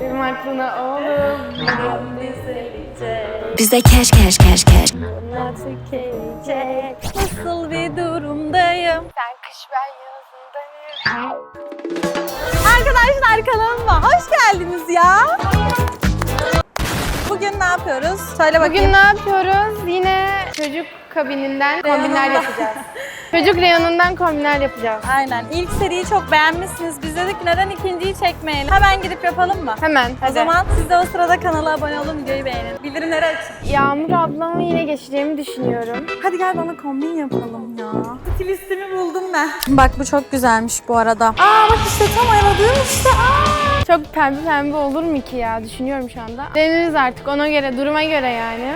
Dedim aklına oğlum. Bizde cash cash cash cash. Bunlar tükenecek. Nasıl bir durumdayım? Sen kış ben yazındayım. Arkadaşlar kanalıma hoş geldiniz ya. Bugün ne yapıyoruz? Söyle bakayım. Bugün ne yapıyoruz? Yine çocuk kabininden kombinler yapacağız. Çocuk reyonundan kombinler yapacağız. Aynen. İlk seriyi çok beğenmişsiniz. Biz dedik neden ikinciyi çekmeyelim? Hemen gidip yapalım mı? Hemen. O hadi. zaman siz de o sırada kanala abone olun, videoyu beğenin. Bildirimleri açın. Yağmur ablamı yine geçeceğimi düşünüyorum. Hadi gel bana kombin yapalım ya. Stilistimi buldum ben. Bak bu çok güzelmiş bu arada. Aa bak işte tam aradığım işte. Aa. Çok pembe pembe olur mu ki ya? Düşünüyorum şu anda. Deneriz artık ona göre, duruma göre yani.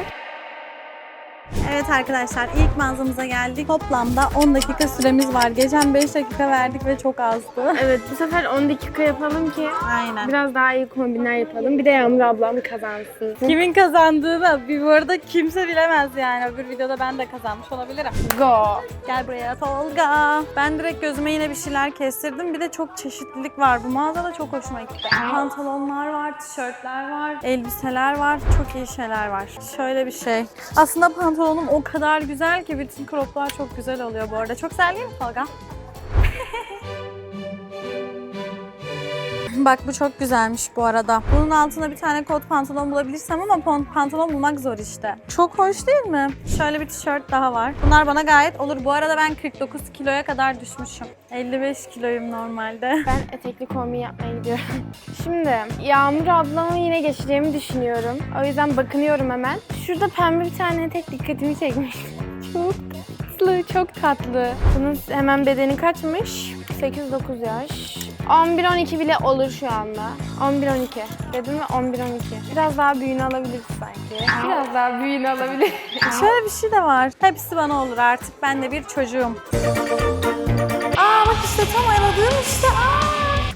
Evet arkadaşlar ilk mağazamıza geldik. Toplamda 10 dakika süremiz var. Geçen 5 dakika verdik ve çok azdı. Evet bu sefer 10 dakika yapalım ki Aynen. biraz daha iyi kombinler yapalım. Bir de Yağmur ablam kazansın. Kimin kazandığını bir bu arada kimse bilemez yani. Öbür videoda ben de kazanmış olabilirim. Go. Gel buraya Tolga. Ben direkt gözüme yine bir şeyler kestirdim. Bir de çok çeşitlilik var bu mağazada çok hoşuma gitti. Pantolonlar var, tişörtler var, elbiseler var. Çok iyi şeyler var. Şöyle bir şey. Aslında pantolonum o kadar güzel ki bütün croplar çok güzel oluyor bu arada. Çok güzel değil mi Tolga? Bak bu çok güzelmiş bu arada. Bunun altına bir tane kot pantolon bulabilirsem ama pantolon bulmak zor işte. Çok hoş değil mi? Şöyle bir tişört daha var. Bunlar bana gayet olur. Bu arada ben 49 kiloya kadar düşmüşüm. 55 kiloyum normalde. Ben etekli kombin yapmaya gidiyorum. Şimdi Yağmur ablamı yine geçeceğimi düşünüyorum. O yüzden bakınıyorum hemen. Şurada pembe bir tane etek dikkatimi çekmiş. Çok tatlı, çok tatlı. Bunun hemen bedeni kaçmış? 8-9 yaş. 11-12 bile olur şu anda. 11-12. Dedim mi 11-12. Biraz daha büyüğünü alabiliriz sanki. Biraz daha büyüğünü alabiliriz. Şöyle bir şey de var. Hepsi bana olur artık. Ben de bir çocuğum. Aa bak işte tam aradığım işte. Aa.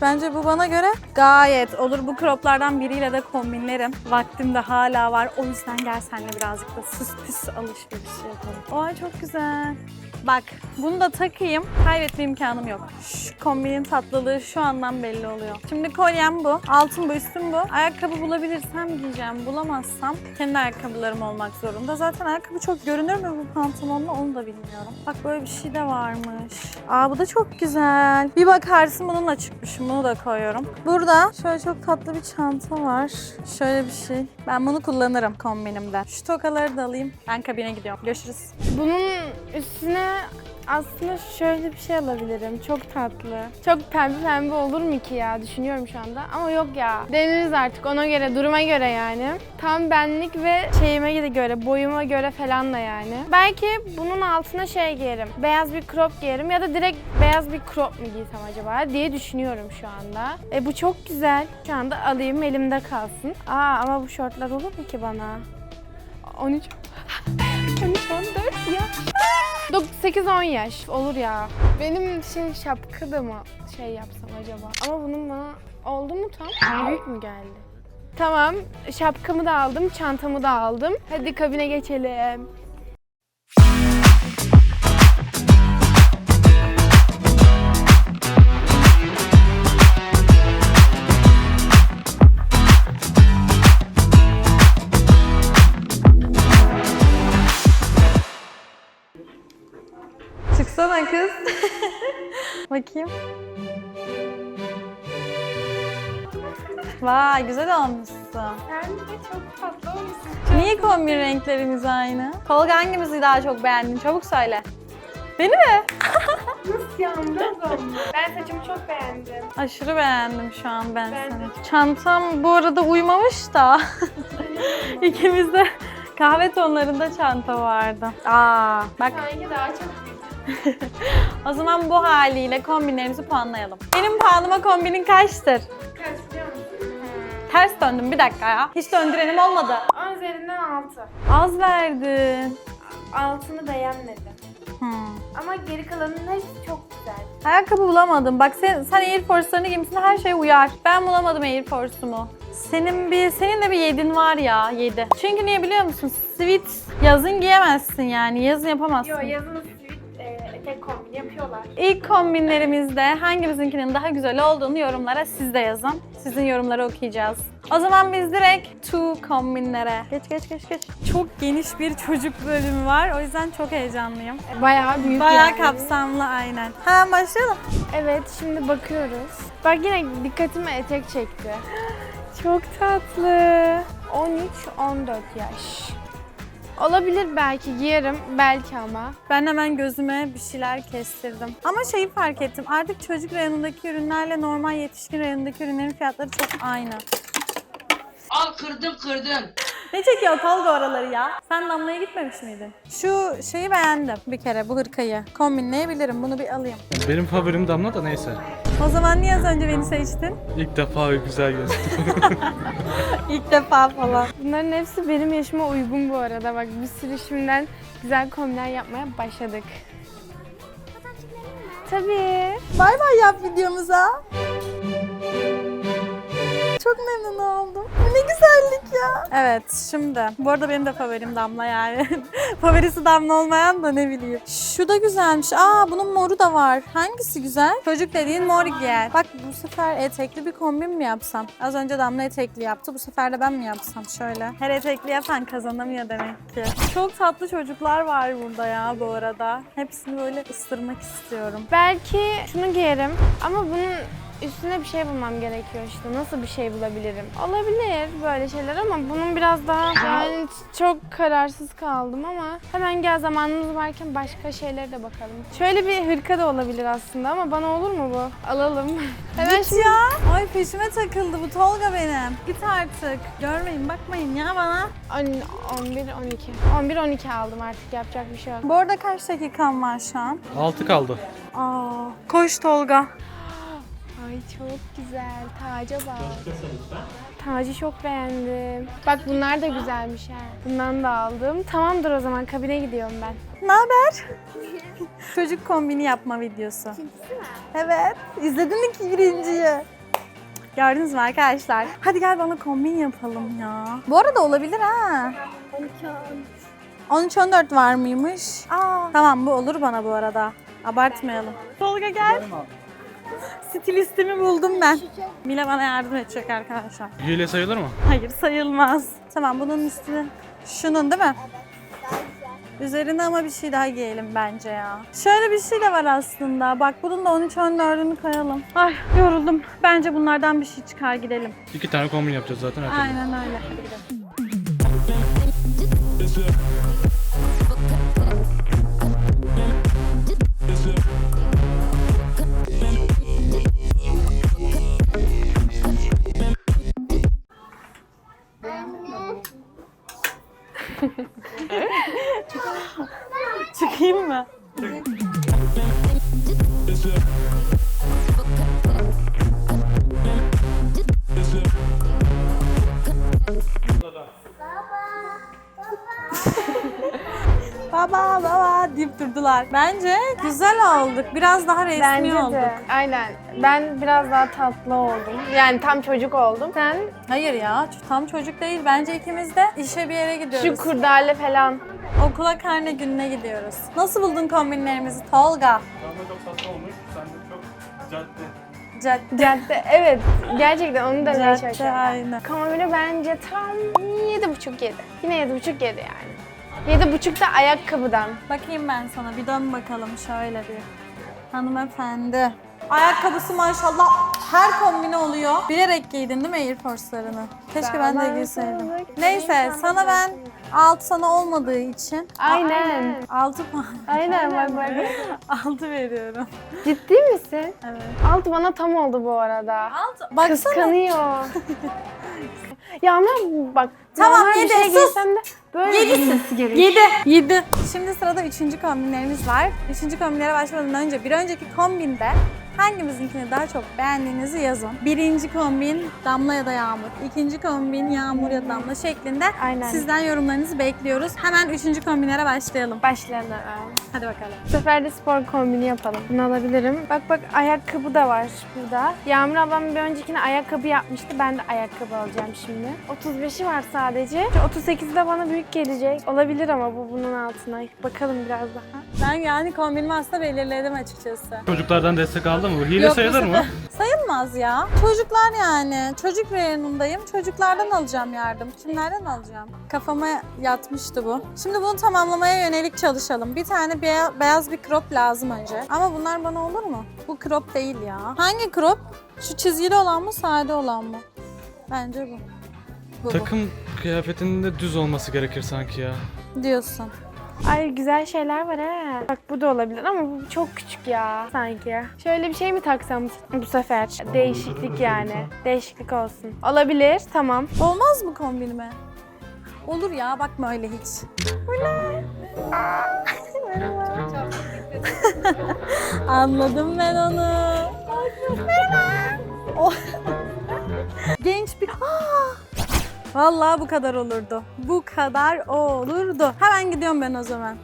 Bence bu bana göre gayet olur. Bu croplardan biriyle de kombinlerim. Vaktim de hala var. O yüzden gel seninle birazcık da süs püs alışveriş yapalım. Ay çok güzel. Bak bunu da takayım. Kaybetme imkanım yok. Şu kombinin tatlılığı şu andan belli oluyor. Şimdi kolyem bu. Altın bu, üstüm bu. Ayakkabı bulabilirsem giyeceğim. Bulamazsam kendi ayakkabılarım olmak zorunda. Zaten ayakkabı çok görünür mü bu pantolonla onu da bilmiyorum. Bak böyle bir şey de varmış. Aa bu da çok güzel. Bir bakarsın bununla çıkmışım. Bunu da koyuyorum. Burada şöyle çok tatlı bir çanta var. Şöyle bir şey. Ben bunu kullanırım kombinimde. Şu tokaları da alayım. Ben kabine gidiyorum. Görüşürüz. Bunun üstüne aslında şöyle bir şey alabilirim. Çok tatlı. Çok pembe pembe olur mu ki ya? Düşünüyorum şu anda. Ama yok ya. Deneriz artık ona göre, duruma göre yani. Tam benlik ve şeyime göre, boyuma göre falan da yani. Belki bunun altına şey giyerim. Beyaz bir crop giyerim ya da direkt beyaz bir crop mu giysem acaba diye düşünüyorum şu anda. E bu çok güzel. Şu anda alayım elimde kalsın. Aa ama bu şortlar olur mu ki bana? 13 13 14 ya. 8-10 yaş olur ya. Benim şey şapka da mı şey yapsam acaba? Ama bunun bana oldu mu tam? Büyük mü geldi? Tamam, şapkamı da aldım, çantamı da aldım. Hadi kabine geçelim. Çıksana kız. Bakayım. Vay güzel olmuşsun. Sen de çok tatlı olmuşsun. Niye kombin renklerimiz aynı? Tolga hangimizi daha çok beğendin? Çabuk söyle. Beni mi? Nasıl olmuş? Ben saçımı çok beğendim. Aşırı beğendim şu an ben, Ben de seni. Çantam bu arada uymamış da. İkimizde kahve tonlarında çanta vardı. Aa, bak Sanki daha çok o zaman bu haliyle kombinlerimizi puanlayalım. Benim puanıma kombinin kaçtır? kaç biliyor musun? Ters döndüm bir dakika ya. Hiç döndürenim olmadı. 10 üzerinden 6. Az verdin. Altını beğenmedim. Hmm. Ama geri kalanının hepsi çok güzel. Ayakkabı bulamadım. Bak sen, sen Air Force'larını giymişsin her şey uyar. Ben bulamadım Air Force'umu. Senin bir senin de bir yedin var ya yedi. Çünkü niye biliyor musun? Sweat yazın giyemezsin yani. Yazın yapamazsın. Yo yazın tek kombin yapıyorlar. İlk kombinlerimizde hangimizinkinin daha güzel olduğunu yorumlara siz de yazın. Sizin yorumları okuyacağız. O zaman biz direkt two kombinlere. Geç geç geç geç. Çok geniş bir çocuk bölümü var. O yüzden çok heyecanlıyım. Bayağı büyük Bayağı yani. kapsamlı aynen. Hemen başlayalım. Evet şimdi bakıyoruz. Bak yine dikkatimi etek çekti. Çok tatlı. 13-14 yaş. Olabilir belki giyerim belki ama. Ben hemen gözüme bir şeyler kestirdim. Ama şeyi fark ettim. Artık çocuk reyonundaki ürünlerle normal yetişkin reyonundaki ürünlerin fiyatları çok aynı. Al kırdım kırdım. Ne çekiyor Tolga oraları ya? Sen Damla'ya gitmemiş miydin? Şu şeyi beğendim bir kere bu hırkayı. Kombinleyebilirim. Bunu bir alayım. Benim favorim Damla da neyse. O zaman niye az önce beni seçtin? İlk defa güzel gözüktü. İlk defa falan. Bunların hepsi benim yaşıma uygun bu arada. Bak bir sürü şimdiden güzel kombinler yapmaya başladık. Tabii. Bay bay yap videomuza. Çok memnun oldum. Bu ne güzellik ya. Evet şimdi. Bu arada benim de favorim Damla yani. Favorisi Damla olmayan da ne bileyim. Şu da güzelmiş. Aa bunun moru da var. Hangisi güzel? Çocuk dediğin mor giyer. Bak bu sefer etekli bir kombin mi yapsam? Az önce Damla etekli yaptı. Bu sefer de ben mi yapsam şöyle? Her etekli yapan kazanamıyor demek ki. Çok tatlı çocuklar var burada ya bu arada. Hepsini böyle ısırmak istiyorum. Belki şunu giyerim ama bunun üstüne bir şey bulmam gerekiyor işte. Nasıl bir şey bulabilirim? Olabilir böyle şeyler ama bunun biraz daha yani çok kararsız kaldım ama hemen gel zamanımız varken başka şeylere de bakalım. Şöyle bir hırka da olabilir aslında ama bana olur mu bu? Alalım. hemen Git ya. Ay peşime takıldı bu Tolga benim. Git artık. Görmeyin bakmayın ya bana. 11 12. 11 12 aldım artık yapacak bir şey yok. Bu arada kaç dakikam var şu an? 6 kaldı. Aa, koş Tolga. Ay çok güzel. Taca bak. Tacı çok beğendim. Bak bunlar da güzelmiş ha. Bundan da aldım. Tamamdır o zaman kabine gidiyorum ben. Ne haber? Çocuk kombini yapma videosu. Evet. İzledin mi ki birinciyi? Gördünüz mü arkadaşlar? Hadi gel bana kombin yapalım ya. Bu arada olabilir ha. 13-14 var mıymış? Aa, tamam bu olur bana bu arada. Abartmayalım. Tolga gel. Stilistimi buldum ben. Mila bana yardım edecek arkadaşlar. Hile sayılır mı? Hayır sayılmaz. Tamam bunun üstüne şunun değil mi? Üzerine ama bir şey daha giyelim bence ya. Şöyle bir şey de var aslında. Bak bunun da 13-14'ünü koyalım. Ay yoruldum. Bence bunlardan bir şey çıkar gidelim. İki tane kombin yapacağız zaten. Aynen öyle. Hadi gidelim. Baba baba deyip durdular. Bence güzel olduk. Biraz daha resmi Bence olduk. de. Aynen. Ben biraz daha tatlı oldum. Yani tam çocuk oldum. Sen Hayır ya ç- tam çocuk değil. Bence ikimiz de işe bir yere şu gidiyoruz. kurdale falan. Okula karne gününe gidiyoruz. Nasıl buldun kombinlerimizi Tolga? Damla çok tatlı olmuş. Sen de çok cadde. Cadde. Cadde. Evet. Gerçekten onu da demeye Cadde çalışıyorum. aynı. Kombini bence tam 7,5 7. Yine 7,5 7 yani. 7,5 da ayakkabıdan. Bakayım ben sana bir dön bakalım şöyle bir. Hanımefendi. Ayakkabısı maşallah her kombine oluyor. Bilerek giydin değil mi Air Force'larını? Keşke ben de giyseydim. Neyse sana ben alt sana olmadığı için Aynen. 6 puan. Aynen bak bak. 6 veriyorum. Ciddi misin? Evet. Altı bana tam oldu bu arada. Alt baksana. Kıskanıyor. ya ama bak Tamam, normal bir yedi, şey sus. giysem de böyle Yedisin. Yedi. Yedi. Şimdi sırada üçüncü kombinlerimiz var. Üçüncü kombinlere başlamadan önce bir önceki kombinde hangimizinkini daha çok beğendiğinizi yazın. Birinci kombin Damla ya da Yağmur. İkinci kombin Yağmur ya da Damla şeklinde Aynen. sizden yorumlarınızı bekliyoruz. Hemen üçüncü kombinlere başlayalım. başlayalım. Hadi bakalım. Bu sefer de spor kombini yapalım. Bunu alabilirim. Bak bak ayakkabı da var burada. Yağmur ablam bir öncekine ayakkabı yapmıştı. Ben de ayakkabı alacağım şimdi. 35'i var sadece. 38'i de bana büyük gelecek. Olabilir ama bu bunun altına. Bakalım biraz daha. Ben yani kombinimi aslında belirledim açıkçası. Çocuklardan destek aldın mı? Hile Yok, bu sayılır mı? sefer- Sayılmaz ya. Çocuklar yani. Çocuk reyonundayım. Çocuklardan alacağım yardım. Kimlerden alacağım? Kafama yatmıştı bu. Şimdi bunu tamamlamaya yönelik çalışalım. Bir tane beya- beyaz bir crop lazım önce. Ama bunlar bana olur mu? Bu crop değil ya. Hangi crop? Şu çizgili olan mı, sade olan mı? Bence bu. Bu, bu. Takım kıyafetinde düz olması gerekir sanki ya. diyorsun. Ay güzel şeyler var ha. Bak bu da olabilir ama bu çok küçük ya sanki. Şöyle bir şey mi taksam bu sefer? Değişiklik yani. Değişiklik olsun. Olabilir tamam. Olmaz mı kombinime? Olur ya bakma öyle hiç. Anladım ben onu. O- Genç bir... Vallahi bu kadar olurdu. Bu kadar olurdu. Hemen gidiyorum ben o zaman.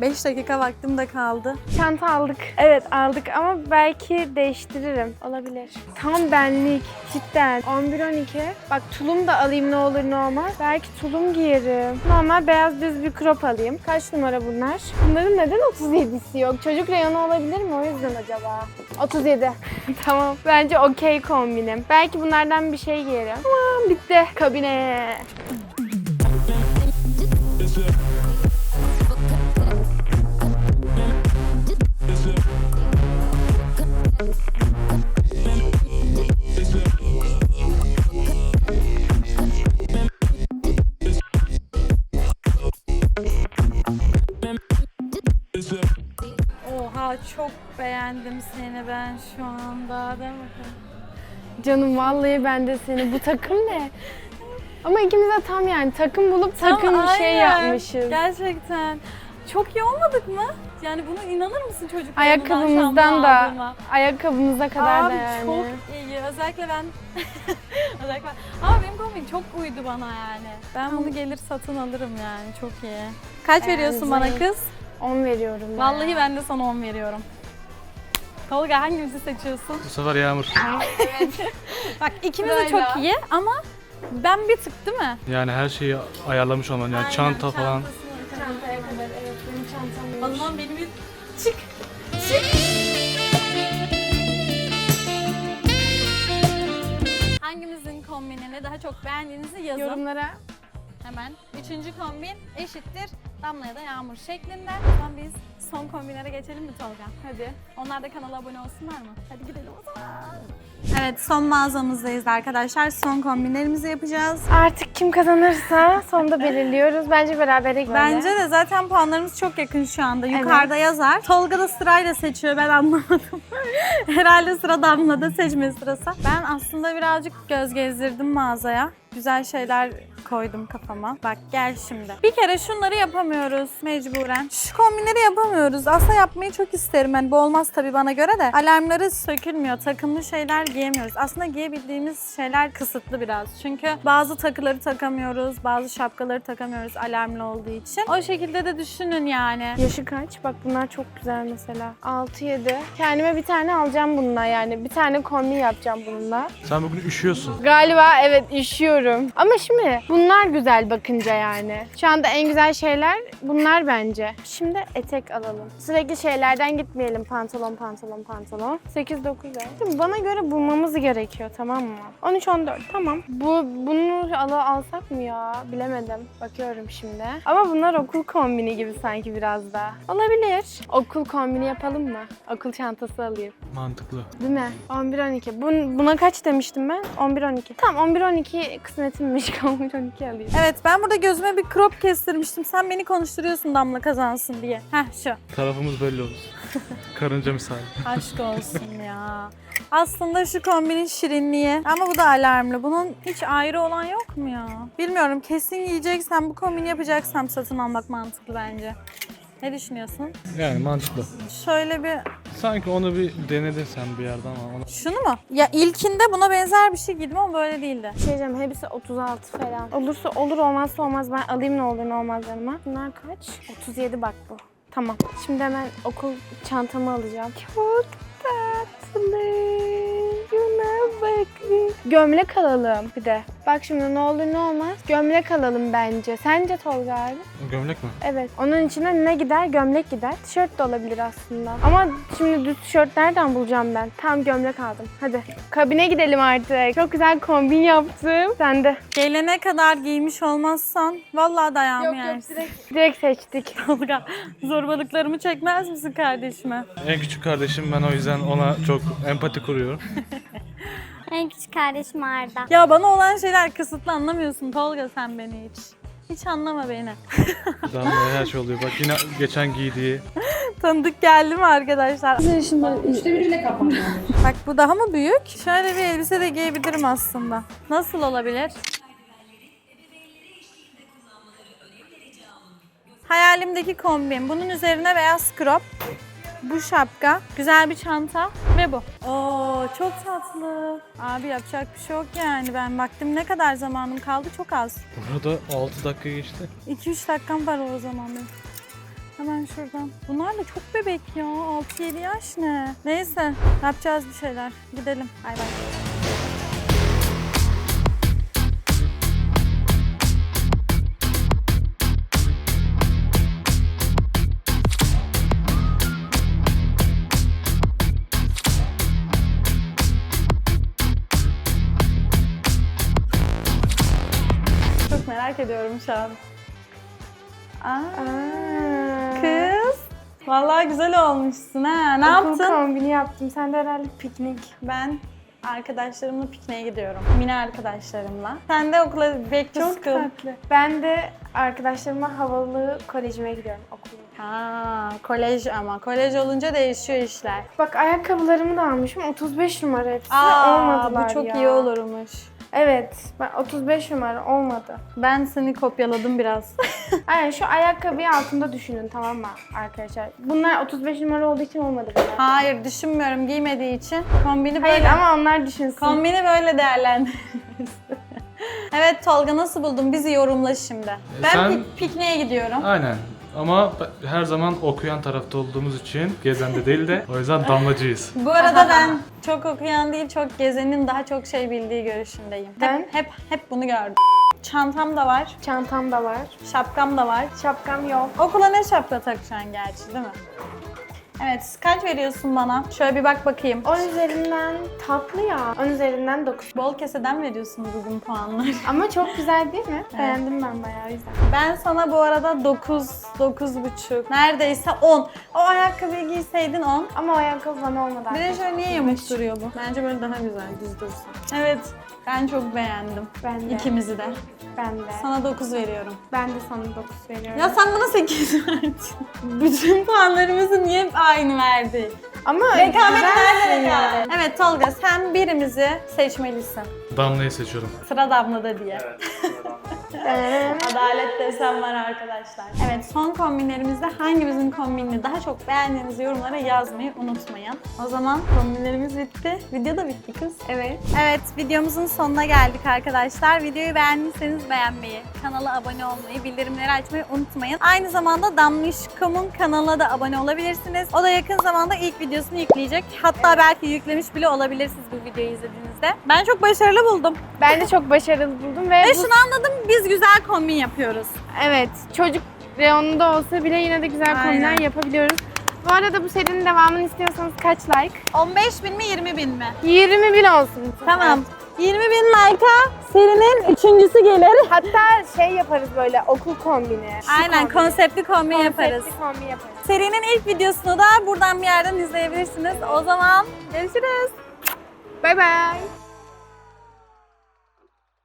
5 dakika vaktim de kaldı. Çanta aldık. Evet aldık ama belki değiştiririm. Olabilir. Tam benlik. Cidden. 11-12. Bak tulum da alayım ne olur ne olmaz. Belki tulum giyerim. Normal beyaz düz bir crop alayım. Kaç numara bunlar? Bunların neden 37'si yok? Çocuk reyonu olabilir mi o yüzden acaba? 37. tamam. Bence okey kombinim. Belki bunlardan bir şey giyerim. Tamam bitti. Kabine. Çok beğendim seni ben şu anda. Değil mi? Canım vallahi ben de seni. Bu takım ne? Ama ikimiz de tam yani takım bulup takım Tam bir şey aynen. yapmışız. Gerçekten. Çok iyi olmadık mı? Yani bunu inanır mısın çocuk? Ayakkabımızdan da, ayakkabımıza kadar Abi da yani. çok iyi. Özellikle ben özellikle ama benim kombin çok uydu bana yani. Ben bunu gelir satın alırım yani. Çok iyi. Kaç veriyorsun bana Evet. kız? 10 veriyorum ben. Vallahi ben de sana 10 veriyorum. Tolga hangimizi seçiyorsun? Bu sefer Yağmur. Bak ikimiz de çok iyi ama ben bir tık değil mi? Yani her şeyi ayarlamış olman. Yani çanta falan. Çantaya kadar evet benim çantam O zaman benim bir çık. Çık. Hangimizin kombinini daha çok beğendiğinizi yazın. Yorumlara Hemen. Üçüncü kombin eşittir Damla ya da Yağmur şeklinde. O zaman biz son kombinlere geçelim mi Tolga? hadi. Onlar da kanala abone olsunlar mı? Hadi gidelim o zaman. Evet son mağazamızdayız arkadaşlar. Son kombinlerimizi yapacağız. Artık kim kazanırsa sonda belirliyoruz. Bence berabere gidelim. Bence de zaten puanlarımız çok yakın şu anda. Yukarıda yazar. Tolga da sırayla seçiyor. Ben anlamadım. Herhalde sıra Damla'da seçme sırası. Ben aslında birazcık göz gezdirdim mağazaya. Güzel şeyler koydum kafama. Bak gel şimdi. Bir kere şunları yapamıyoruz mecburen. Şu kombinleri yapamıyoruz. Aslında yapmayı çok isterim. Yani bu olmaz tabii bana göre de. Alarmları sökülmüyor. Takımlı şeyler giyemiyoruz. Aslında giyebildiğimiz şeyler kısıtlı biraz. Çünkü bazı takıları takamıyoruz. Bazı şapkaları takamıyoruz alarmlı olduğu için. O şekilde de düşünün yani. Yaşı kaç? Bak bunlar çok güzel mesela. 6-7. Kendime bir tane alacağım bununla yani. Bir tane kombin yapacağım bununla. Sen bugün üşüyorsun. Galiba evet üşüyorum. Ama şimdi bunlar güzel bakınca yani. Şu anda en güzel şeyler bunlar bence. Şimdi etek alalım. Sürekli şeylerden gitmeyelim. Pantolon, pantolon, pantolon. 8-9 ay. Şimdi bana göre bulmamız gerekiyor tamam mı? 13-14 tamam. Bu bunu al alsak mı ya? Bilemedim. Bakıyorum şimdi. Ama bunlar okul kombini gibi sanki biraz da. Olabilir. Okul kombini yapalım mı? Okul çantası alayım. Mantıklı. Değil mi? 11-12. Bun, buna kaç demiştim ben? 11-12. Tamam 11-12 kısmetimmiş. 11-12 alayım. Evet ben burada gözüme bir crop kestirmiştim. Sen beni konuşturuyorsun Damla kazansın diye. Heh şu. Tarafımız belli olur. Karınca misali. Aşk olsun ya. Aslında şu kombinin şirinliği. Ama bu da alarmlı. Bunun hiç ayrı olan yok mu ya? Bilmiyorum. Kesin giyeceksem, bu kombini yapacaksam satın almak mantıklı bence. Ne düşünüyorsun? Yani mantıklı. Şöyle bir... Sanki onu bir denedin sen bir yerde ama ona... Şunu mu? Ya ilkinde buna benzer bir şey giydim ama böyle değildi. Şey diyeceğim hepsi 36 falan. Olursa olur olmazsa olmaz ben alayım ne olur ne olmaz yanıma. Bunlar kaç? 37 bak bu. Tamam. Şimdi hemen okul çantamı alacağım. Çok tatlı. Şuna bak. zevkli. Gömlek alalım bir de. Bak şimdi ne olur ne olmaz. Gömlek alalım bence. Sence Tolga abi? Gömlek mi? Evet. Onun içine ne gider? Gömlek gider. Tişört de olabilir aslında. Ama şimdi düz tişört nereden bulacağım ben? Tam gömlek aldım. Hadi. Kabine gidelim artık. Çok güzel kombin yaptım. Sen de. Gelene kadar giymiş olmazsan vallahi dayağımı yersin. Direkt seçtik. Tolga zorbalıklarımı çekmez misin kardeşime? En küçük kardeşim ben o yüzden ona çok empati kuruyorum. En küçük kardeşim Arda. Ya bana olan şeyler kısıtlı anlamıyorsun Tolga sen beni hiç. Hiç anlama beni. Damlaya her şey oluyor. Bak yine geçen giydiği. Tanıdık geldi mi arkadaşlar? Bak bu daha mı büyük? Şöyle bir elbise de giyebilirim aslında. Nasıl olabilir? Hayalimdeki kombin. Bunun üzerine beyaz crop. Bu şapka, güzel bir çanta ve bu. Oo çok tatlı. Abi yapacak bir şey yok yani. Ben baktım ne kadar zamanım kaldı çok az. Burada 6 dakika geçti. 2-3 dakikam var o zaman benim. Hemen şuradan. Bunlar da çok bebek ya. 6-7 yaş ne? Neyse yapacağız bir şeyler. Gidelim. Bay bay. Şu an. Aa, kız. Vallahi güzel olmuşsun ha. Ne Okul yaptın? kombini yaptım. Sen de herhalde piknik. Ben arkadaşlarımla pikniğe gidiyorum. Mini arkadaşlarımla. Sen de okula back to Çok school. tatlı. Ben de arkadaşlarıma havalı kolejime gidiyorum okuluma. Ha, kolej ama. Kolej olunca değişiyor işler. Bak ayakkabılarımı da almışım. 35 numara hepsi. Aa, Olmadılar bu çok ya. iyi olurmuş. Evet. Ben 35 numara olmadı. Ben seni kopyaladım biraz. Aynen şu ayakkabıyı altında düşünün tamam mı arkadaşlar? Bunlar 35 numara olduğu için olmadı bana. Hayır düşünmüyorum giymediği için. Kombini böyle. Hayır ama onlar düşünsün. Kombini böyle değerlendiririz. evet Tolga nasıl buldun? Bizi yorumla şimdi. Ben sen- pik- pikniğe gidiyorum. Aynen. Ama her zaman okuyan tarafta olduğumuz için gezen de değil de o yüzden damlacıyız. Bu arada ben çok okuyan değil, çok gezenin daha çok şey bildiği görüşündeyim. Ben- Hep, hep, hep bunu gördüm. Çantam da var, Çantam da var. şapkam da var. Şapkam yok. Okula ne şapka takacaksın gerçi değil mi? Evet, kaç veriyorsun bana? Şöyle bir bak bakayım. 10 üzerinden tatlı ya. 10 üzerinden 9. Bol keseden veriyorsun bugün puanları. Ama çok güzel değil mi? Beğendim ben bayağı yüzden. Ben sana bu arada 9, 9,5, neredeyse 10. O ayakkabıyı giyseydin 10. Ama o ayakkabı bana olmadı. Bir de şöyle niye yamuk duruyor bu? Bence böyle daha güzel, düz dursun. Evet, ben çok beğendim. Ben de. İkimizi de. Ben de. Sana 9 veriyorum. Ben de sana 9 veriyorum. Ya sen bana 8 verdin. Bütün puanlarımızı niye aynı verdi? Ama Rekabet nerede ya. rekabet? Evet Tolga sen birimizi seçmelisin. Damlayı seçiyorum. Sıra damlada diye. Ee, Adalet desem var arkadaşlar. Evet son kombinlerimizde hangimizin kombinini daha çok beğendiğinizi yorumlara yazmayı unutmayın. O zaman kombinlerimiz bitti. Video da bitti kız. evet. Evet videomuzun sonuna geldik arkadaşlar. Videoyu beğendiyseniz beğenmeyi, kanala abone olmayı, bildirimleri açmayı unutmayın. Aynı zamanda Damlışkom'un kanalına da abone olabilirsiniz. O da yakın zamanda ilk videosunu yükleyecek. Hatta belki yüklemiş bile olabilirsiniz bu videoyu izlediğinizde. Ben çok başarılı buldum. Ben de çok başarılı buldum ve Ve bu- şunu anladım biz güzel kombin yapıyoruz. evet çocuk reyonunda olsa bile yine de güzel Aynen. kombinler yapabiliyoruz. Bu arada bu serinin devamını istiyorsanız kaç like? 15 bin mi 20 bin mi? 20 bin olsun. Tamam. 20 bin like'a serinin üçüncüsü gelir. Hatta şey yaparız böyle okul kombini. Şu Aynen kombini. konseptli kombin yaparız. Konseptli kombin yaparız. Serinin ilk videosunu da buradan bir yerden izleyebilirsiniz. O zaman görüşürüz. Bay bay.